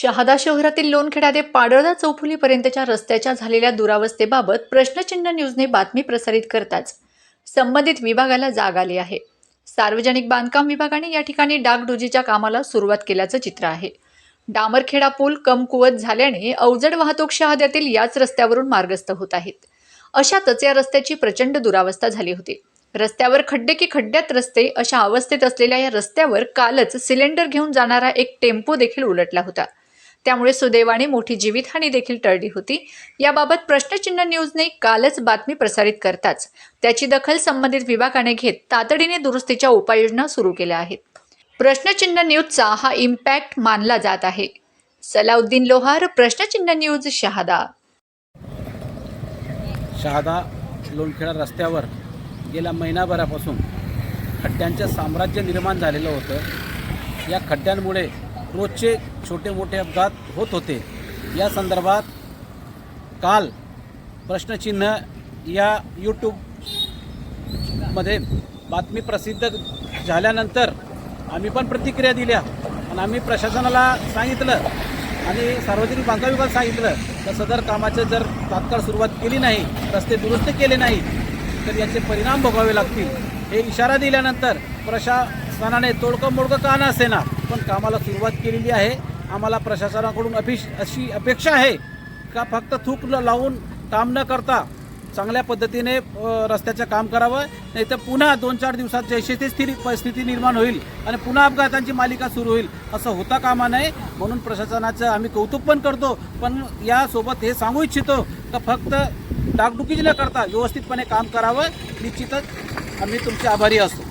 शहादा शहरातील लोणखेडा ते पाडळदा चौफुलीपर्यंतच्या रस्त्याच्या झालेल्या दुरावस्थेबाबत प्रश्नचिन्ह न्यूजने बातमी प्रसारित करताच संबंधित विभागाला जाग आली आहे. सार्वजनिक बांधकाम विभागाने या ठिकाणी डागडुजीच्या कामाला सुरुवात केल्याचं चित्र आहे. डामरखेडा पूल कमकुवत झाल्याने अवजड वाहतूक शहाद्यातील याच रस्त्यावरून मार्गस्थ होत आहेत. अशातच या रस्त्याची प्रचंड दुरावस्था झाली होती. रस्त्यावर खड्डे की खड्ड्यात रस्ते अशा अवस्थेत असलेल्या या रस्त्यावर कालच सिलेंडर घेऊन जाणारा एक टेम्पो देखील उलटला होता. त्यामुळे सुदैवाने मोठी जीवितहानी देखील टळली होती. याबाबत प्रश्नचिन्ह न्यूजने कालच बातमी प्रसारित करताच त्याची दखल संबंधित विभागाने घेत तातडीने दुरुस्तीच्या उपाययोजना सुरू केल्या आहेत. प्रश्नचिन्ह न्यूजचा हा इम्पॅक्ट मानला जात आहे. सलाउद्दीन लोहार प्रश्नचिन्ह न्यूज शहादा. शहादा लोणखेडा रस्त्यावर गेल्या महिनाभरापासून खड्ड्यांचं साम्राज्य निर्माण झालेलं होतं. या खड्ड्यांमुळे रोजचे छोटे मोठे अपघात होत होते. या संदर्भात काल प्रश्नचिन्ह या यूट्यूबमध्ये बातमी प्रसिद्ध झाल्यानंतर आम्ही पण प्रतिक्रिया दिल्या. आणि आम्ही प्रशासनाला सांगितलं आणि सार्वजनिक बांधकाम विभागाला सांगितलं तर सदर कामाचं जर तात्काळ सुरुवात केली नाही रस्ते दुरुस्त केले नाही तर याचे परिणाम भोगावे लागतील. हे इशारा दिल्यानंतर प्रशासनाने तोडकं मोडकं का नसेना पण कामाला सुरुवात केलेली आहे. आम्हाला प्रशासनाकडून अभिष अशी अपेक्षा आहे का फक्त थूक लावून काम न करता चांगल्या पद्धतीने रस्त्याचं काम करावं नाही तर पुन्हा दोन चार दिवसात जैसे ते स्थिर परिस्थिती निर्माण होईल आणि पुन्हा अपघातांची मालिका सुरू होईल असं होता कामा नये म्हणून प्रशासनाचं आम्ही कौतुक पण करतो. पण यासोबत हे सांगू इच्छितो का फक्त डागडुकीच न करता व्यवस्थितपणे काम करावं निश्चितच आम्ही तुमचे आभारी असतो